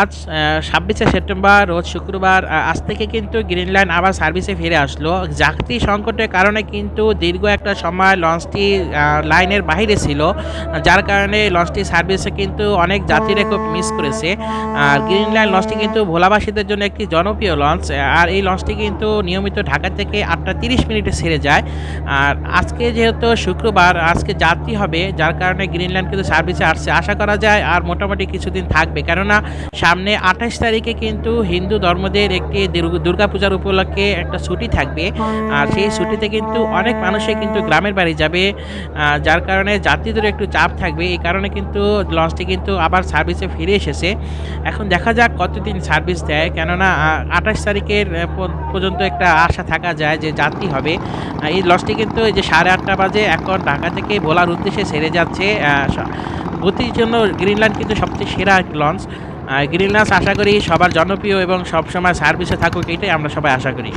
আজ ছাব্বিশে সেপ্টেম্বর, রোজ শুক্রবার আজ থেকে কিন্তু গ্রিন লাইন আবার সার্ভিসে ফিরে আসলো। যাত্রী সংকটের কারণে কিন্তু দীর্ঘ একটা সময় লঞ্চটি লাইনের বাইরে ছিল, যার কারণে লঞ্চটি সার্ভিসে কিন্তু অনেক যাত্রীরা খুব মিস করেছে। আর গ্রিন লাইন লঞ্চটি কিন্তু ভোলাবাসীদের জন্য একটি জনপ্রিয় লঞ্চ, আর এই লঞ্চটি কিন্তু নিয়মিত ঢাকা থেকে আটটা তিরিশ মিনিটে ছেড়ে যায়। আর আজকে যেহেতু শুক্রবার, আজকে যাত্রী হবে, যার কারণে গ্রিন লাইন কিন্তু সার্ভিসে আসছে। আশা করা যায় আর মোটামুটি কিছুদিন থাকবে। কেননা সামনে আঠাশ তারিখে কিন্তু হিন্দু ধর্মদের একটি দুর্গ- দুর্গাপূজার উপলক্ষে একটা ছুটি থাকবে। আর সেই ছুটিতে কিন্তু অনেক মানুষই কিন্তু গ্রামের বাড়ি যাবে। যার কারণে যাত্রীদের একটু চাপ থাকবে। এই কারণে কিন্তু লঞ্চটি কিন্তু আবার সার্ভিসে ফিরে এসেছে। এখন দেখা যাক কতদিন সার্ভিস দেয়। কেননা আঠাশ তারিখের পর্যন্ত একটা আশা থাকা যায় যে যাত্রী হবে। এই লঞ্চটি কিন্তু এই যে সাড়ে আটটা বাজে এখন ঢাকা থেকে ভোলার উদ্দেশ্যে সেরে যাচ্ছে। গতির জন্য গ্রিনল্যান্ড কিন্তু সবচেয়ে সেরা লঞ্চ। গ্রিন নাচ আশা করি সবার জনপ্রিয় এবং সবসময় সার্ভিসে থাকুক, এটাই আমরা সবাই আশা করি।